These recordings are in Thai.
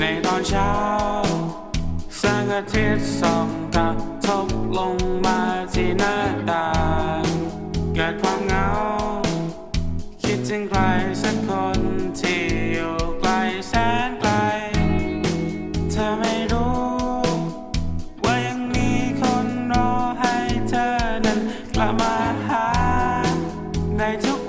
ในตอนเช้าแสงอาทิตย์ส่องกระทบลงมาที่หน้าต่างเกิดความเหงา คิดถึงใครสักคนที่อยู่ไกลแสนไกล เธอไม่รู้ ว่ายังมีคนรอให้เธอนั้นกลับมาหาในทุก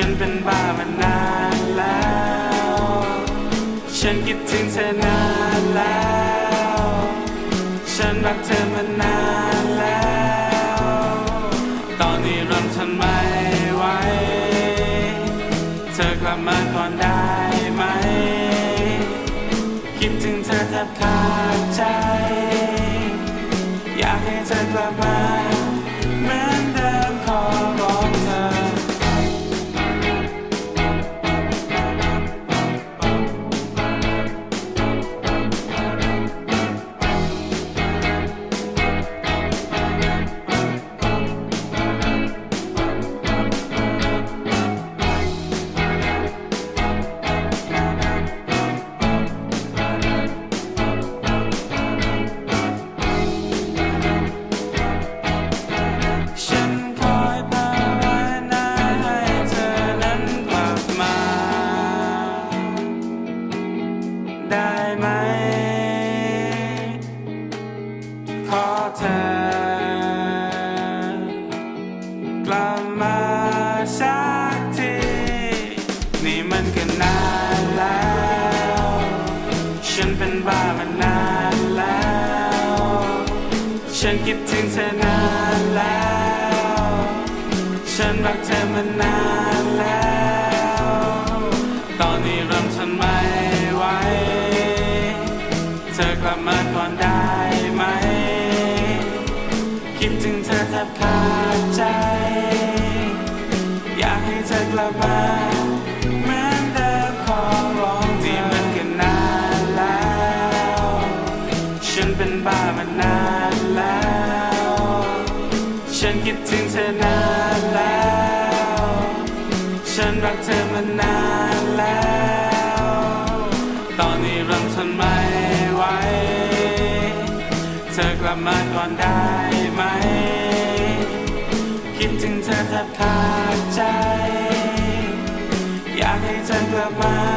ฉันเป็นบ้ามานานแล้ว ฉันคิดถึงเธอนานแล้ว ฉันรักเธอมานานแล้ว ตอนนี้เริ่มทนไม่ไหว เธอกลับมาก่อนได้ไหม คิดถึงเธอแทบขาดใจ ฉันเป็นบ้ามานานแล้ว ฉันคิดถึงเธอนานแล้ว ฉันรักเธอมานานแล้ว ตอนนี้เริ่มทนไม่ไหว เธอกลับมาก่อนได้ไหม คิดถึงเธอแทบขาดใจ อยากให้เธอกลับมา ฉันคิดถึงเธอนานแล้ว ฉันรักเธอมานานแล้ว ตอนนี้ริ่มทนไม่ไหว เธอกลับมาก่อนได้ไหม คิดถึงเธอแทบขาดใจ อยากให้เธอกลับมา